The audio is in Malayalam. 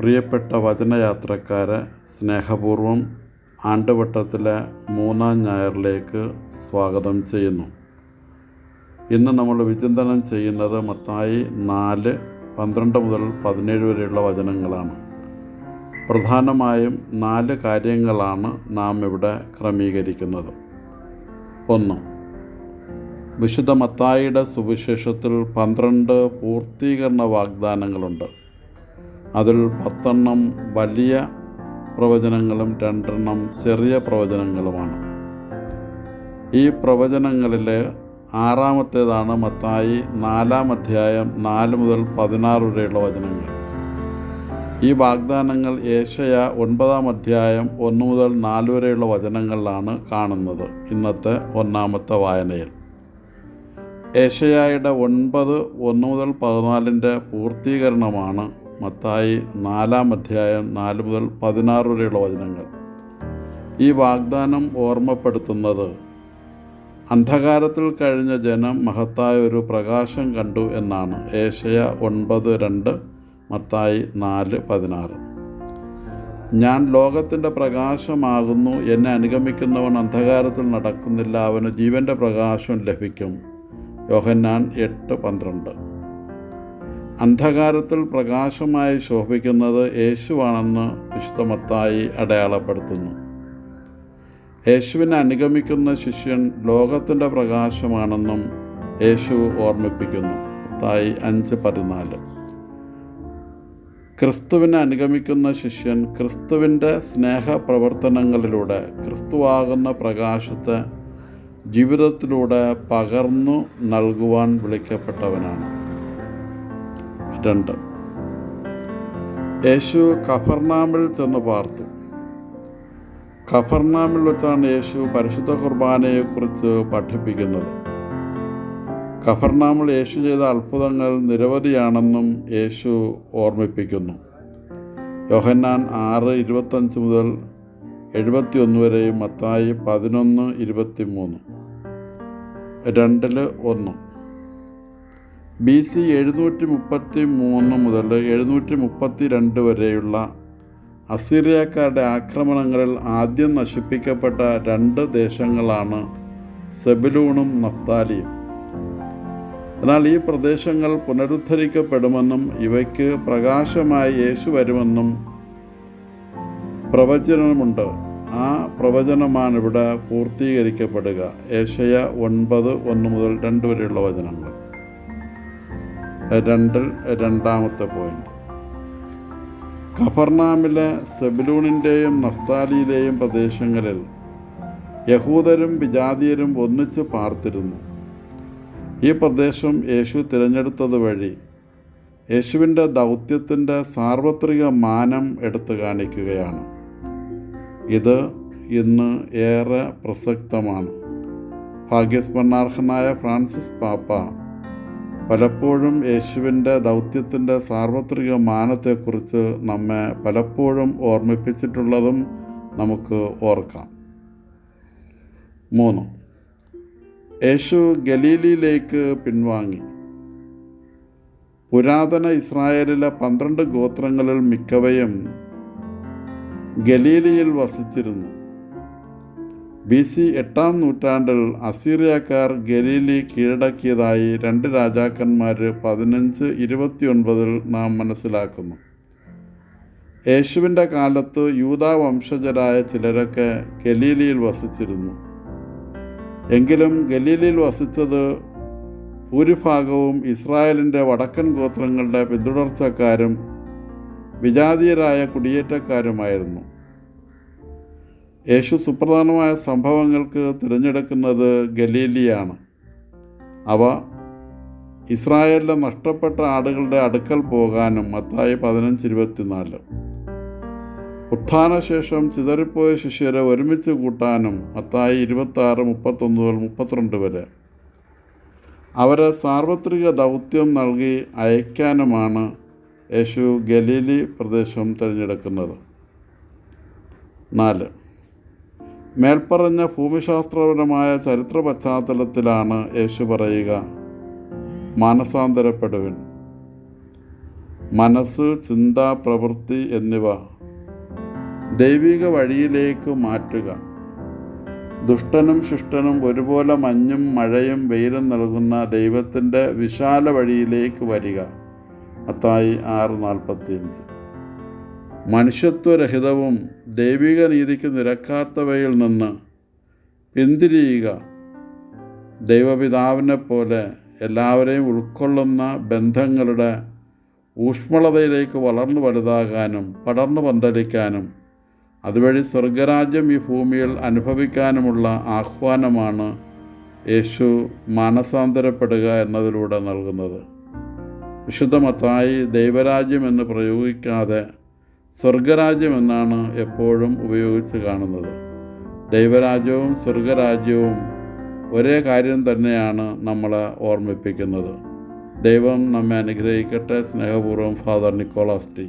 പ്രിയപ്പെട്ട വചനയാത്രക്കാരെ സ്നേഹപൂർവം ആണ്ടുവട്ടത്തിലെ മൂന്നാം ഞായറിലേക്ക് സ്വാഗതം ചെയ്യുന്നു. ഇന്ന് നമ്മൾ വിചിന്തനം ചെയ്യുന്നത് മത്തായി നാല് പന്ത്രണ്ട് മുതൽ പതിനേഴ് വരെയുള്ള വചനങ്ങളാണ്. പ്രധാനമായും നാല് കാര്യങ്ങളാണ് നാം ഇവിടെ ക്രമീകരിക്കുന്നത്. ഒന്ന് വിശുദ്ധ മത്തായിയുടെ സുവിശേഷത്തിൽ പന്ത്രണ്ട് പൂർത്തീകരണ വാഗ്ദാനങ്ങളുണ്ട്. അതിൽ പത്തെണ്ണം വലിയ പ്രവചനങ്ങളും രണ്ടെണ്ണം ചെറിയ പ്രവചനങ്ങളുമാണ്. ഈ പ്രവചനങ്ങളിൽ ആറാമത്തേതാണ് മത്തായി നാലാം അധ്യായം നാല് മുതൽ പതിനാറ് വരെയുള്ള വചനങ്ങൾ. ഈ വാഗ്ദാനങ്ങൾ ഏഷ്യ ഒൻപതാം അധ്യായം ഒന്ന് മുതൽ നാല് വരെയുള്ള വചനങ്ങളിലാണ് കാണുന്നത് ഇന്നത്തെ ഒന്നാമത്തെ വായനയിൽ. ഏഷ്യയുടെ ഒൻപത് ഒന്ന് മുതൽ പതിനാലിന്റെ പൂർത്തീകരണമാണ് മത്തായി നാലാം അധ്യായം നാല് മുതൽ പതിനാറ് വരെയുള്ള വചനങ്ങൾ. ഈ വാഗ്ദാനം ഓർമ്മപ്പെടുത്തുന്നത് അന്ധകാരത്തിൽ കഴിഞ്ഞ ജനം മഹത്തായ ഒരു പ്രകാശം കണ്ടു എന്നാണ്. ഏഷ്യ ഒൻപത് രണ്ട് മത്തായി നാല് പതിനാറ്. ഞാൻ ലോകത്തിന്റെ പ്രകാശമാകുന്നു എന്നെ അനുഗമിക്കുന്നവൻ അന്ധകാരത്തിൽ നടക്കുന്നില്ല അവന് ജീവന്റെ പ്രകാശം ലഭിക്കും. യോഹന്നാൻ എട്ട് പന്ത്രണ്ട്. അന്ധകാരത്തിൽ പ്രകാശമായി ശോഭിക്കുന്നത് യേശുവാണെന്ന് വിശുദ്ധമത്തായി അടയാളപ്പെടുത്തുന്നു. യേശുവിനെ അനുഗമിക്കുന്ന ശിഷ്യൻ ലോകത്തിന്റെ പ്രകാശമാണെന്നും യേശു ഓർമ്മിപ്പിക്കുന്നു. മത്തായി അഞ്ച് പതിനാല്. ക്രിസ്തുവിനെ അനുഗമിക്കുന്ന ശിഷ്യൻ ക്രിസ്തുവിന്റെ സ്നേഹപ്രവർത്തനങ്ങളിലൂടെ ക്രിസ്തുവാകുന്ന പ്രകാശത്തെ ജീവിതത്തിലൂടെ പകർന്നു നൽകുവാൻ വിളിക്കപ്പെട്ടവനാണ്. രണ്ട്. യേശു കഫർനാമിൽ ചെന്ന് പാർത്തു. കഫർനാമിൽ വെച്ചാണ് യേശു പരിശുദ്ധ കുർബാനയെക്കുറിച്ച് പഠിപ്പിക്കുന്നത്. കഫർനാമിൽ യേശു ചെയ്ത അത്ഭുതങ്ങൾ നിരവധിയാണെന്നും യേശു ഓർമ്മിപ്പിക്കുന്നു. യോഹന്നാൻ ആറ് ഇരുപത്തഞ്ച് മുതൽ എഴുപത്തിയൊന്ന് വരെയും മത്തായി പതിനൊന്ന് ഇരുപത്തി മൂന്ന് രണ്ടിൽ ഒന്ന്. ബി സി എഴുന്നൂറ്റി മുപ്പത്തി മൂന്ന് മുതൽ എഴുന്നൂറ്റി മുപ്പത്തി രണ്ട് വരെയുള്ള അസീറിയക്കാരുടെ ആക്രമണങ്ങളിൽ ആദ്യം നശിപ്പിക്കപ്പെട്ട രണ്ട് ദേശങ്ങളാണ് സെബിലൂണും നഫ്താലിയും. എന്നാൽ ഈ പ്രദേശങ്ങൾ പുനരുദ്ധരിക്കപ്പെടുമെന്നും ഇവയ്ക്ക് പ്രകാശമായി യേശു വരുമെന്നും പ്രവചനമുണ്ട്. ആ പ്രവചനമാണ് ഇവിടെ പൂർത്തീകരിക്കപ്പെടുക. ഏഷ്യ ഒൻപത് ഒന്ന് മുതൽ രണ്ട് വരെയുള്ള വചനങ്ങൾ രണ്ടിൽ രണ്ടാമത്തെ പോയിന്റ് ഖഫർനാമിലെ സെബലൂണിന്റെയും നഫ്താലിയിലെയും പ്രദേശങ്ങളിൽ യഹൂദരും വിജാതീയരും ഒന്നിച്ച് പാർത്തിരുന്നു. ഈ പ്രദേശം യേശു തിരഞ്ഞെടുത്തത് വഴി യേശുവിന്റെ ദൗത്യത്തിന്റെ സാർവത്രിക മാനം എടുത്തു കാണിക്കുകയാണ്. ഇത് ഇന്ന് ഏറെ പ്രസക്തമാണ്. ഭാഗ്യസ്മരണാർഹനായ ഫ്രാൻസിസ് പാപ്പ പലപ്പോഴും യേശുവിന്റെ ദൗത്യത്തിന്റെ സാർവത്രിക മാനത്തെക്കുറിച്ച് നമ്മെ പലപ്പോഴും ഓർമ്മിപ്പിച്ചിട്ടുള്ളതും നമുക്ക് ഓർക്കാം. മൂന്ന്. യേശു ഗലീലിയിലേക്ക് പിൻവാങ്ങി. പുരാതന ഇസ്രായേലിലെ പന്ത്രണ്ട് ഗോത്രങ്ങളിൽ മിക്കവയും ഗലീലിയിൽ വസിച്ചിരുന്നു. ബി സി എട്ടാം നൂറ്റാണ്ടിൽ അസീറിയക്കാർ ഗലീലി കീഴടക്കിയതായി രണ്ട് രാജാക്കന്മാർ പതിനഞ്ച് ഇരുപത്തിയൊൻപതിൽ നാം മനസ്സിലാക്കുന്നു. യേശുവിന്റെ കാലത്ത് യൂതാ വംശജരായ ചിലരൊക്കെ ഗലീലിയിൽ വസിച്ചിരുന്നു. എങ്കിലും ഗലീലിയിൽ വസിച്ചത് ഭൂരിഭാഗവും ഇസ്രായേലിന്റെ വടക്കൻ ഗോത്രങ്ങളുടെ പിന്തുടർച്ചക്കാരും വിജാതീയരായ കുടിയേറ്റക്കാരുമായിരുന്നു. യേശു സുപ്രധാനമായ സംഭവങ്ങൾക്ക് തിരഞ്ഞെടുക്കുന്നത് ഗലീലിയാണ്. അവ ഇസ്രായേലിലെ നഷ്ടപ്പെട്ട ആടുകളുടെ അടുക്കൽ പോകാനും മത്തായി പതിനഞ്ച് ഇരുപത്തിനാല്. ഉത്ഥാനശേഷം ചിതറിപ്പോയ ശിഷ്യരെ ഒരുമിച്ച് കൂട്ടാനും മത്തായി ഇരുപത്താറ് മുപ്പത്തൊന്ന് മുതൽ മുപ്പത്തിരണ്ട് വരെ. അവരെ സാർവത്രിക ദൗത്യം നൽകി അയക്കാനുമാണ് യേശു ഗലീലി പ്രദേശം തിരഞ്ഞെടുക്കുന്നത്. നാല്. മേൽപ്പറഞ്ഞ ഭൂമിശാസ്ത്രപരമായ ചരിത്ര പശ്ചാത്തലത്തിലാണ് യേശു പറയുക മാനസാന്തരപ്പെടുവിൻ. മനസ്സ് ചിന്ത പ്രവൃത്തി എന്നിവ ദൈവിക വഴിയിലേക്ക് മാറ്റുക. ദുഷ്ടനും ശിഷ്ടനും ഒരുപോലെ മഞ്ഞും മഴയും വെയിലും നൽകുന്ന ദൈവത്തിന്റെ വിശാല വഴിയിലേക്ക് വരിക. അത്തായി ആറ് നാൽപ്പത്തിയഞ്ച്. മനുഷ്യത്വരഹിതവും ദൈവിക നീതിക്ക് നിരക്കാത്തവയിൽ നിന്ന് പിന്തിരിയുക. ദൈവപിതാവിനെ പോലെ എല്ലാവരെയും ഉൾക്കൊള്ളുന്ന ബന്ധങ്ങളുടെ ഊഷ്മളതയിലേക്ക് വളർന്നു വലുതാകാനും പടർന്നു പന്തലിക്കാനും അതുവഴി സ്വർഗരാജ്യം ഈ ഭൂമിയിൽ അനുഭവിക്കാനുമുള്ള ആഹ്വാനമാണ് യേശു മാനസാന്തരപ്പെടുക എന്നതിലൂടെ നൽകുന്നത്. വിശുദ്ധമത്തായി ദൈവരാജ്യം എന്ന് പ്രയോഗിക്കാതെ സ്വർഗരാജ്യം എന്നാണ് എപ്പോഴും ഉപയോഗിച്ച് കാണുന്നത്. ദൈവരാജ്യവും സ്വർഗരാജ്യവും ഒരേ കാര്യം തന്നെയാണ് നമ്മളെ ഓർമ്മിപ്പിക്കുന്നത്. ദൈവം നമ്മെ അനുഗ്രഹിക്കട്ടെ. സ്നേഹപൂർവം ഫാദർ നിക്കോളാസ് ടി.